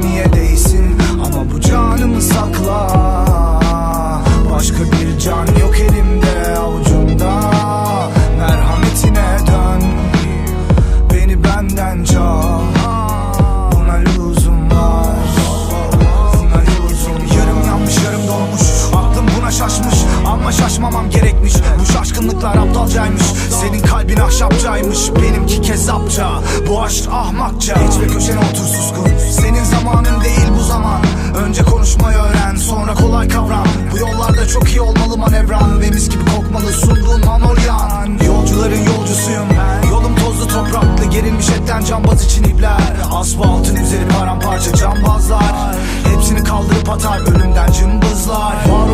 niye değsin. Ama bu canımı sakla. Başka bir can yok elimde avucumda. Merhametine dön. Beni benden çal. Buna lüzum var. Buna lüzum Yarım yanmış yarım donmuş. Aklım buna şaşmış. Ama şaşmamam gerekmiş. Bu şaşkınlıklar aptalcaymış. Senin kalbin ahşapçaymış. Benimki kesapça Bu aşk ahmakça. Hiçbir köşene otur suskun zamanın değil bu zaman. Önce konuşmayı öğren sonra kolay kavram. Bu yollarda çok iyi olmalı manevran. Ve mis gibi kokmalı sunduğun manolyan Yolcuların yolcusuyum ben. Yolum tozlu topraklı gerilmiş etten cambaz için ipler. Asfaltın üzeri paramparça cambazlar. Hepsini kaldırıp atar önümden cımbızlar. Var